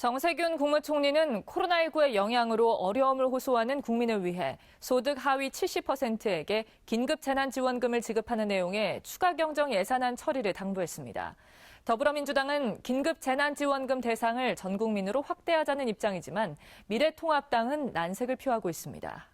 정세균 국무총리는 코로나19의 영향으로 어려움을 호소하는 국민을 위해 소득 하위 70%에게 긴급 재난지원금을 지급하는 내용의 추가 경정 예산안 처리를 당부했습니다. 더불어민주당은 긴급 재난지원금 대상을 전 국민으로 확대하자는 입장이지만 미래통합당은 난색을 표하고 있습니다.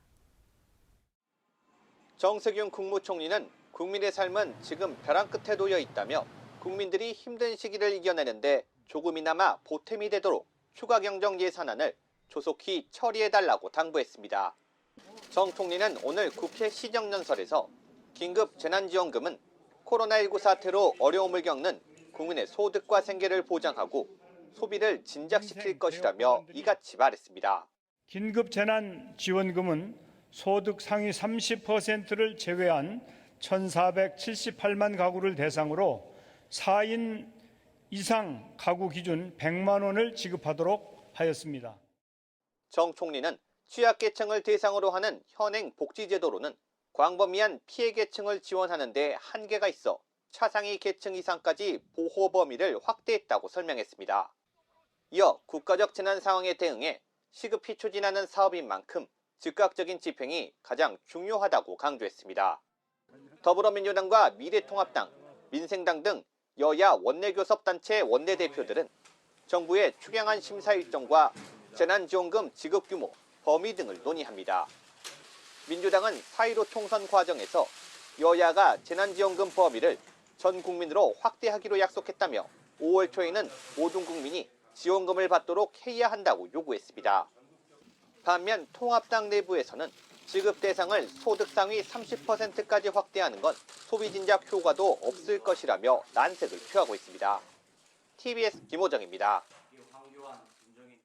정세균 국무총리는 국민의 삶은 지금 벼랑 끝에 놓여 있다며 국민들이 힘든 시기를 이겨내는데 조금이나마 보탬이 되도록 추가 경정 예산안을 조속히 처리해달라고 당부했습니다. 정 총리는 오늘 국회 시정연설에서 긴급 재난지원금은 코로나19 사태로 어려움을 겪는 국민의 소득과 생계를 보장하고 소비를 진작시킬 것이라며 이같이 말했습니다. 긴급 재난 지원금은 소득 상위 30%를 제외한 1,478만 가구를 대상으로 4인 이상 가구 기준 100만 원을 지급하도록 하였습니다. 정 총리는 취약계층을 대상으로 하는 현행 복지제도로는 광범위한 피해 계층을 지원하는 데 한계가 있어 차상위 계층 이상까지 보호 범위를 확대했다고 설명했습니다. 이어 국가적 재난 상황에 대응해 시급히 추진하는 사업인 만큼 즉각적인 집행이 가장 중요하다고 강조했습니다. 더불어민주당과 미래통합당, 민생당 등 여야 원내교섭단체 원내대표들은 정부의 추경안 심사 일정과 재난지원금 지급 규모, 범위 등을 논의합니다. 민주당은 4.15 총선 과정에서 여야가 재난지원금 범위를 전 국민으로 확대하기로 약속했다며 5월 초에는 모든 국민이 지원금을 받도록 해야 한다고 요구했습니다. 반면 통합당 내부에서는 지급 대상을 소득 상위 30%까지 확대하는 건 소비 진작 효과도 없을 것이라며 난색을 표하고 있습니다. TBS 김호정입니다.